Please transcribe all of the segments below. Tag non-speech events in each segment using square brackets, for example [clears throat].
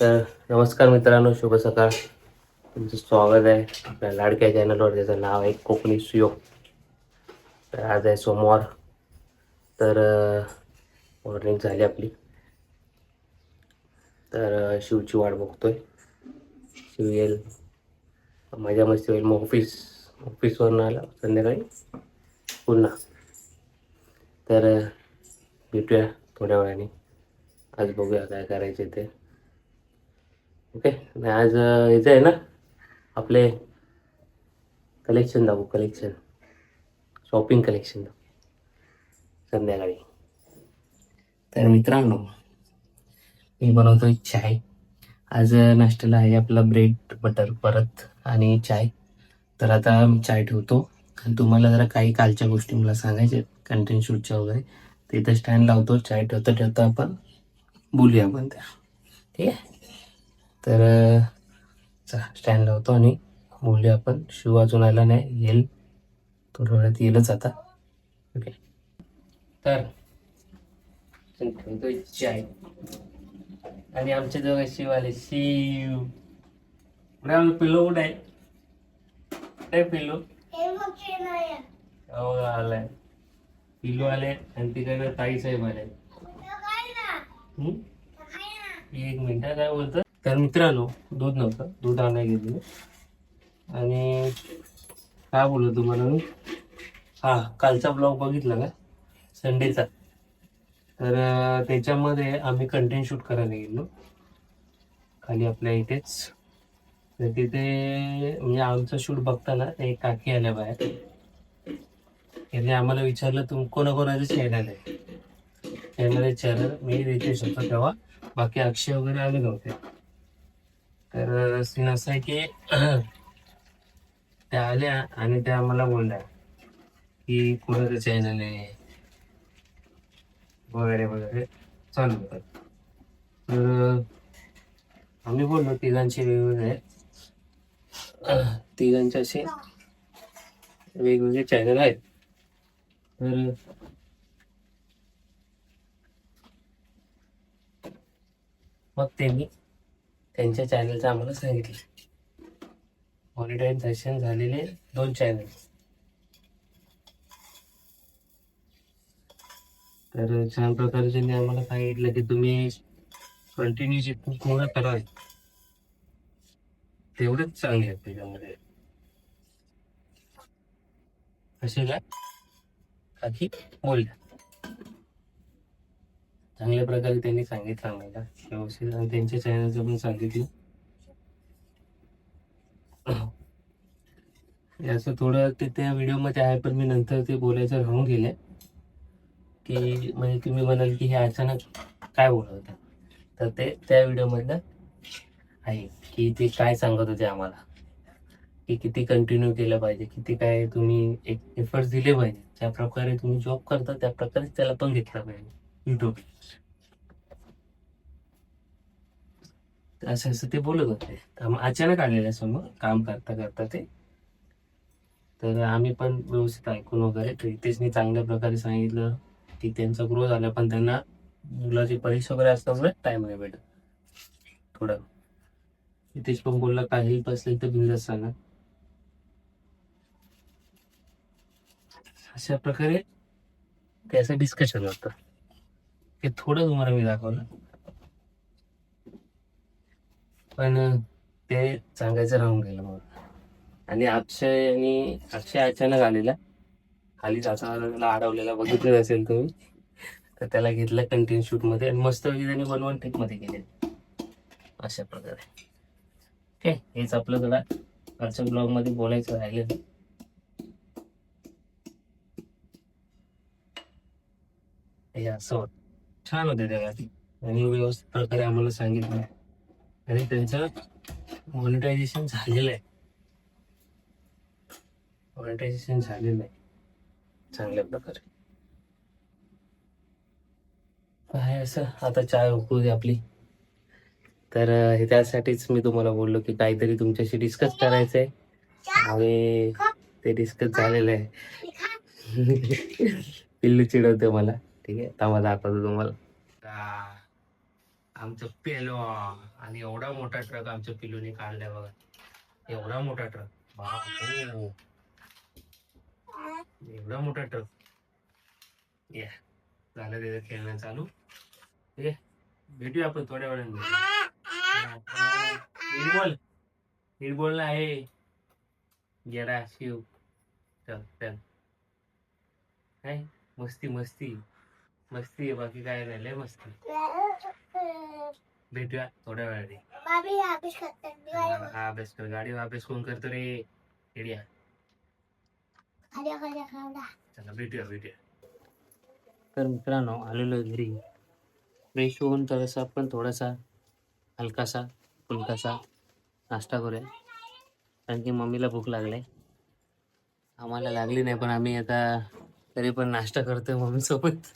तर नमस्कार मित्रांनो शुभ सकाळ. तुमचं स्वागत आहे आपल्या लाडक्या चॅनलवर ज्याचं नाव आहे कोकणी सुयोग. तर आज आहे सोमवार. तर मॉर्निंग झाली आपली. तर शिवची वाट बघतोय. शिव येईल. मजा मस्ती होईल. मग ऑफिस ऑफिसवरून आला संध्याकाळी. पुन्हा. तर भेटूया थोड्या वेळाने. आज बघूया काय करायचे ते. ओके? आणि आज याचं आहे ना आपले कलेक्शन दाखवू कलेक्शन शॉपिंग कलेक्शन दाखवू. संध्याकाळी. तर मित्रांनो मी बनवतोय चाय. आज नाश्त्याला आहे आपला ब्रेड बटर परत आणि चाय. तर आता मी चाय ठेवतो. आणि तुम्हाला जरा काही कालच्या गोष्टी मला सांगायच्या कंटेंट शूटच्या वगैरे. तर इथं स्टँड लावतो चाय ठेवता ठेवता आपण बोलूया आपण त्या. ठीक आहे? तर स्टँड लावतो आणि बोलूया आपण. शिव अजून आला नाही येईल. थोड्या वेळात येईलच आता. ओके तर ठेवतोय चाय आणि आमच्या जवळ शिव आले शिव. कुठे पिल्लो कुठे आहे? कुठे पिल्लो? हो आलाय. पिल्लो आले आणि तिकडे ताई साहेब आले? एक मिनिट काय बोलतं तर मित्रांनो दूध नव्हतं. दूध आणायला गेलेलं. आणि काय बोललो तुम्हाला मी? हा कालचा ब्लॉग बघितला का? संडेचा. तर त्याच्यामध्ये आम्ही कंटेंट शूट करायला गेलो खाली आपल्या इथेच. तर तिथे म्हणजे आमचं शूट बघताना एक काकी आल्या बाहेर. त्यांनी आम्हाला विचारलं तुम कोणाकोणाचं चॅनल आहे? त्यामध्ये चॅनल मी रितेश होतो तेव्हा. बाकी अक्षय वगैरे आले नव्हते. तर सीन असं आहे की [clears throat] त्या आल्या आणि त्या आम्हाला बोलल्या की कोणाचं चॅनल आहे? वगैरे वगैरे. चालू होतात तर आम्ही बोललो तिघांचे वेगवेगळे. [clears throat] तिघांचे असे वेगवेगळे चॅनल आहेत. तर मग त्यांनी त्यांच्या चॅनलचं आम्हाला सांगितलं. मॉनिटायझेशन झालेले दोन चॅनल. तर छान प्रकारे त्यांनी आम्हाला सांगितलं की तुम्ही कंटिन्यू जे पूर्ण कराल तेवढेच चांगले आहेत त्याच्यामध्ये. असे काय आधी बोलल्या चांगल्या प्रकारे त्यांनी सांगितलं आम्हाला. व्यवस्थित आणि त्यांच्या चॅनलचं पण सांगितलं. असं थोडं ते त्या व्हिडिओमध्ये आहे पण मी नंतर ते बोलायचं राहून गेले. की म्हणजे तुम्ही म्हणाल की हे अचानक काय बोलत तर ते त्या व्हिडिओमधलं आहे की ते काय सांगत होते आम्हाला? की किती कंटिन्यू केलं पाहिजे? किती काय तुम्ही एक एफर्ट्स दिले पाहिजे? ज्या प्रकारे तुम्ही जॉब करता त्या प्रकारेच त्याला पण घेतलं पाहिजे. असं असं ते बोलत होते. तर मग अचानक आलेले समोर काम करता करता ते. तर आम्ही पण व्यवस्थित ऐकून वगैरे तर चांगल्या प्रकारे सांगितलं की त्यांचा ग्रो झाला पण त्यांना मुलाची परीक्षा वगैरे असल्यामुळे टाइम नाही भेटत. थोडं. इथेच पण बोलला काही हेल्प असेल तर बिंदास सांगा. अशा प्रकारे त्याचं डिस्कशन होतं. ते थोडं तुम्हाला मी दाखवलं. पण ते सांगायचं राहून गेलं मग आणि अक्षय आणि अक्षय अचानक आलेला. खाली जाताना त्याला अडवलेला बघितलं असेल तुम्ही. तर त्याला घेतलं कंटिन्यू शूटमध्ये आणि मस्त त्यांनी वन वन टेकमध्ये गेले अशा प्रकारे. ओके हेच आपलं थोडा कालच्या ब्लॉगमध्ये बोलायचं राहिलं हे असं छान होते त्या गाती. आणि व्यवस्थित प्रकारे आम्हाला सांगितलं. आणि त्यांचं मॉनिटायझेशन झालेलं आहे. मॉनिटायझेशन झालेलं आहे. चांगल्या प्रकारे. काय असं. आता चाय उकळू दे आपली. तर हे त्यासाठीच मी तुम्हाला बोललो की काहीतरी तुमच्याशी डिस्कस करायचं आहे आणि ते डिस्कस झालेलं आहे. [laughs] पिल्लू चिडवते मला. ठीक आहे. आता दाखवतो तुम्हाला. आमचं पेलो आणि एवढा मोठा ट्रक आमच्या पिलूने काढलाय बघा. एवढा मोठा ट्रक एवढा मोठा ट्रक या झालं त्याचं खेळणं चालू. ठीक आहे भेटूया आपण थोड्या वेळाने. निर्बोल निर्बोल आहे. गेला शिव. चल चल. काय? मस्ती मस्ती. मस्ती आहे बाकी काय नाही लय मस्ती भेटूया थोड्या वेळाने. हा अभ्यास कर गाडी अभ्यास कोण करतो रे? खाद्या चला भेटूया भेटूया. तर मित्रांनो आलेलो घरी. फ्रेश होऊन थोडासा आपण थोडासा हलकासा फुलकासा नाश्ता करूया. कारण की मम्मीला भूक लागली. आम्हाला लागली नाही पण आम्ही आता तरी पण नाश्ता करतोय मम्मीसोबत.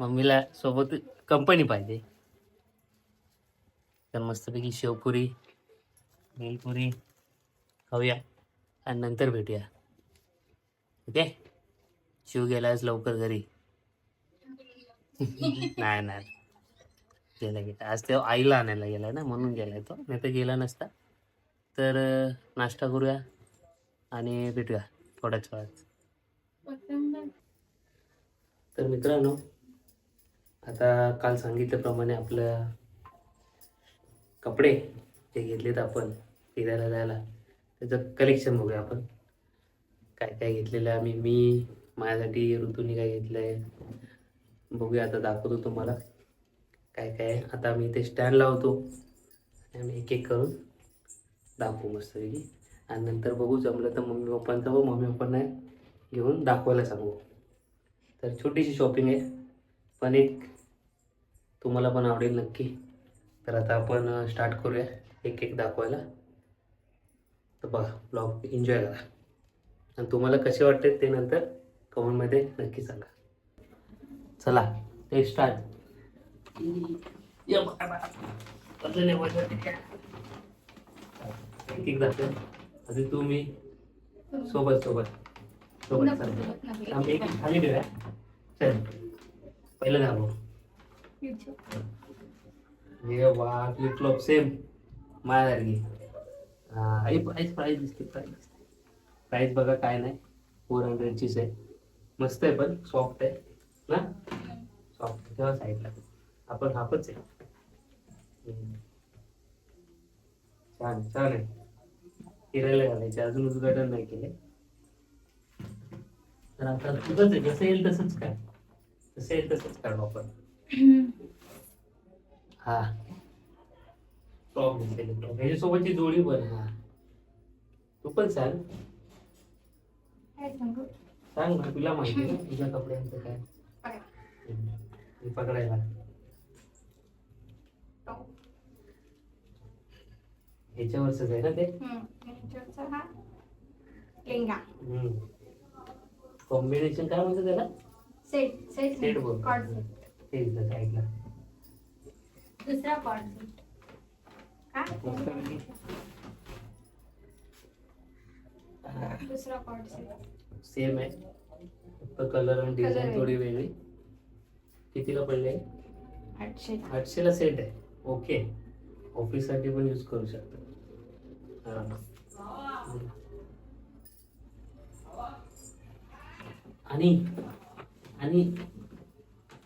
मम्मीला सोबत कंपनी पाहिजे. तर मस्तपैकी शेवपुरी भेलपुरी खाऊया आणि नंतर भेटूया. ठीक आहे शिव गेलाच लवकर घरी. नाही नाही. गेला गेला. आज ते आईला आणायला गेला ना म्हणून गेलाय तो. नाही तर गेला नसता. तर नाश्ता करूया आणि भेटूया थोड्याच वेळात. तर मित्रांनो आता काल सांगितल्याप्रमाणे आपलं कपडे जे घेतलेत आपण फिरायला जायला त्याचं कलेक्शन बघूया आपण. काय काय घेतलेलं आहे आम्ही मी माझ्यासाठी ऋतूने काय घेतलं आहे बघूया आता दाखवतो तुम्हाला. काय काय आता मी इथे स्टँड लावतो आणि आम्ही एक एक करून दाखवू मस्तपैकी. आणि नंतर बघू जमलं तर मम्मी पप्पांचा हो मम्मी पप्पांना घेऊन दाखवायला सांगू. तर छोटीशी शॉपिंग आहे. पण एक तुम्हाला पण आवडेल नक्की. तर आता आपण स्टार्ट करूया. एक एक दाखवायला. तर बघा ब्लॉग एन्जॉय करा. आणि तुम्हाला कसे वाटते ते नंतर कमेंटमध्ये नक्की सांगा. चला ते स्टार्ट एक एक दाखव. अजून तुम्ही सोबत सोबत. सोबत चालतो आम्ही एक खाली ठेवूया चल पहिलं दाबो हे वा फ्लिप सेम माझ्यासारखी हा आई प्राईस प्राईस दिसते प्राईस प्राईस बघा काय नाही. फोर हंड्रेडचीच आहे. मस्त आहे पण सॉफ्ट आहे. ना? सॉफ्ट तेव्हा साईडला आपण हापच आहे. छान छान आहे. फिरायला घालायचे. अजून उद्घाटन नाही केले तर आता तुझंच आहे जसं येईल तसंच काय जसं येईल तसंच काढू आपण [clears throat] हा. टॉप घेतलेले टॉप ह्याच्यासोबतची जोडी पण हा. तू पण सांग. सांग? ना तुला माहिती आहे ना तुझ्या कपड्यांचं काय? हम्म. हे पकडायला. ह्याच्यावरच आहे ना ते? लेंगा. कॉम्बिनेशन काय म्हणतात त्याला? सेट सेट सेट बोल तेच ना साईडला दुसरा काय? सेम आहे. फक्त कलर आणि डिझाईन. थोडी वेगळी. कितीला पडले? आठशे आठशेला सेट आहे. ओके ऑफिससाठी पण यूज करू शकता. आणि आणि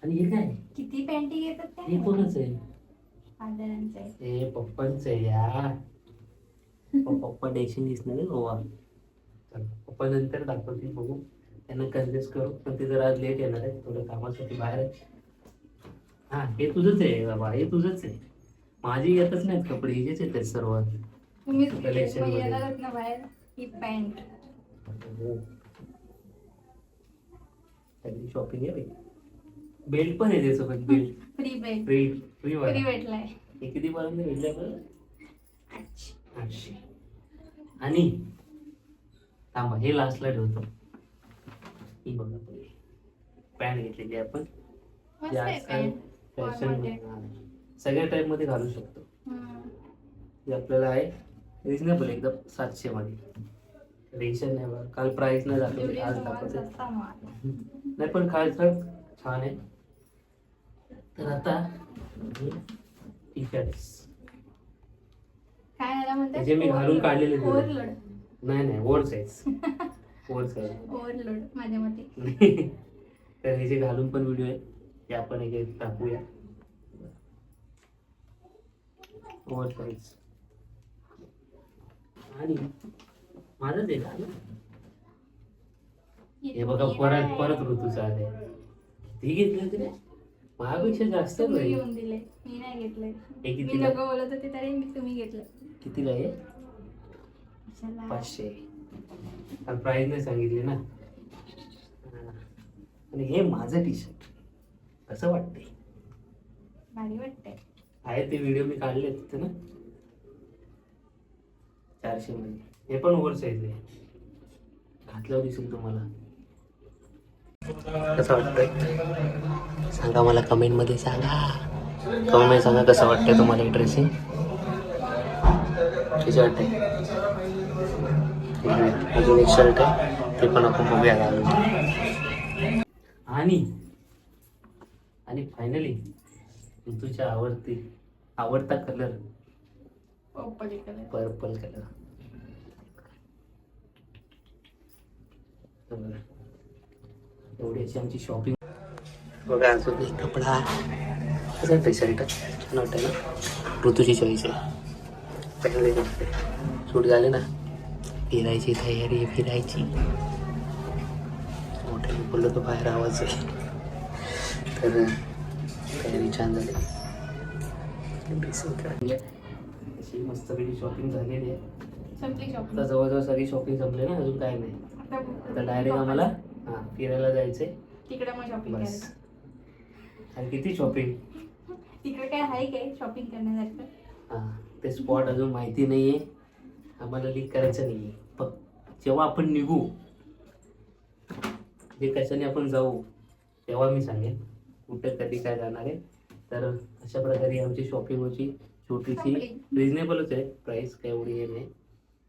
आणि हे काय? किती पॅन्टी घेतात हे ते कोणाच आहे? फादरांचे हे पप्पांच आहे या. प- [laughs] पप्पा डेशिंग दिसणार आहे गोवा चल पप्पा नंतर दाखवतील बघू. त्यांना कन्व्हिन्स करू पण ते जरा लेट येणार आहे थोडं कामासाठी बाहेर आहे हा हे तुझंच आहे बाबा हे तुझंच आहे. माझी येतच नाहीत कपडे हिचेच येतात सर्व. तुम्ही Collection मध्ये. येणार ना बाहेर ही पॅन्ट. शॉपिंग आहे बाई. बेल्ट पण आहे त्यासोबत belt free belt free free वाला. भेटलाय हे किती पर्यंत भेटले आपल्याला आठशे. आणि थांबा हे लास्टला ठेवतो. ही बघा पॅन्ट घेतलेली आहे आपण. मस्त जे आहे आजकाल पॅन्ट फॅशन. सगळ्या टाईपमध्ये घालू शकतो. हे आपल्याला आहे रिजनेबल एकदम सातशे मध्ये टेन्शन नाही बघा काल प्राइस नाही दाखवली आज दाखवते. नाही पण काल सर छान आहे. तर आता टी म्हणतात त्याचे मी घालून काढलेले नाही नाही over size over size overload माझ्या मते. [laughs] तर हे जे घालून पण व्हिडिओ आहे ते आपण हे टाकूया. ओव्हर साईज आणि माझंच आहे हे बघा परत परत ऋतूचा आहे ती घेतली तिने महापेक्षा जास्त तुम्ही नाही घेऊन दिले. मी नाही घेतलंय. हे मी कितीला बोलत होते तरी मी तुम्ही घेतलं. कितीला आहे? पाचशे. कारण प्राईस नाही सांगितली ना. हा. आणि हे माझं टी शर्ट कसं वाटतंय? भारी वाटतंय. आहे ते व्हिडिओ मी काढले तिथे ना? चारशे मध्ये. हे पण ओव्हर साईज आहे. घातल्यावर दिसेल तुम्हाला. कसं वाटतंय? सांगा मला कमेंटमध्ये सांगा. कमेंटमध्ये सांगा कसं वाटतंय तुम्हाला हे ड्रेसिंग टी शर्ट आहे ठीक आहे. अजून एक शर्ट आहे ते पण आपण बघूया घालून आणि आणि फायनली तुझ्या आवडती आवडता colour purple colour purple colour एवढी अशी आमची शॉपिंग बघा अजून एक कपडा कसा छान वाटतं ना ऋतूची चॉईस आहे चांगले सूट झाले. ना फिरायची तयारी फिरायची मोठ्याने बोललो तो बाहेर आवाज आहे तर तयारी छान झाली अशी मस्तपैकी शॉपिंग झालेली आहे जवळजवळ सगळी शॉपिंग संपली ना अजून काय नाही. आता डायरेक्ट आम्हाला हां फिरायला जायचंय. तिकडे मग शॉपिंग बस. करायचं. आणि किती शॉपिंग तिकडे काय आहे काय? शॉपिंग करण्यासारखं? हां ते स्पॉट अजून माहिती नाही आहे आम्हाला लीक करायचं नाही आहे फक्त जेव्हा आपण निघू जे कशाने आपण जाऊ तेव्हा मी सांगेन. कुठे कधी काय जाणार आहे. तर अशा प्रकारे आमची शॉपिंग होती. छोटीशी संपली. रिजनेबलच आहे. प्राईस काय एवढी हे नाही.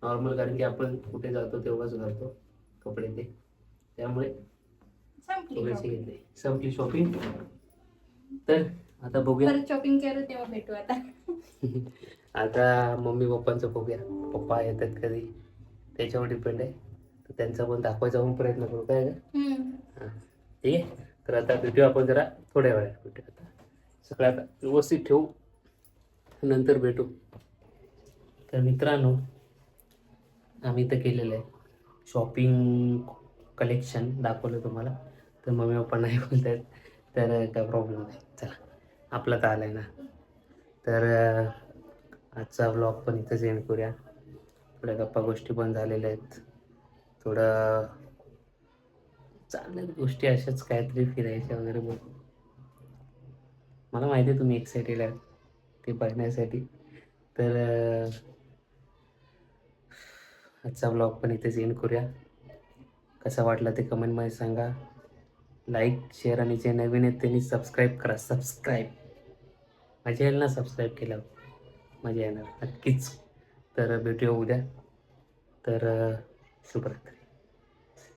नॉर्मल कारण की आपण कुठे जातो तेव्हाच घालतो कपडे ते त्यामुळे संपली थोडेसे shopping. घेतले संपली शॉपिंग तर आता बघूया. शॉपिंग करू तेव्हा भेटू आता. [laughs] आता मम्मी पप्पांचं बघूया. पप्पा येतात कधी? त्याच्यावर डिपेंड आहे. तर त्यांचा पण दाखवायचा पण प्रयत्न करू. काय का. हां. ठीक आहे? तर आता भेटू आपण जरा थोड्या वेळात. भेटू आता. सगळं आता व्यवस्थित ठेवू. नंतर भेटू. तर मित्रांनो आम्ही तर केलेलं आहे. शॉपिंग कलेक्शन दाखवलं तुम्हाला. तर मम्मी पप्पा नाही बोलत आहेत तर काय प्रॉब्लेम नाही. चला आपला तर आला आहे ना. तर आजचा ब्लॉग पण इथंच एंड करूया. थोड्या गप्पा गोष्टी पण झालेल्या आहेत. थोडं चांगल्या गोष्टी अशाच काहीतरी फिरायच्या वगैरे बघ. मला माहिती आहे तुम्ही एक्सायटेड आहात ते बघण्यासाठी. तर आजचा ब्लॉग पण इथेच एंड करूया. कसा वाटला ते कमेंटमध्ये सांगा. लाईक शेअर आणि जे नवीन आहेत त्यांनी सबस्क्राईब करा. सबस्क्राईब माझ्या याला सबस्क्राईब केलं मजा येणार नक्कीच. तर भेटूया उद्या. तर शुभरात्री.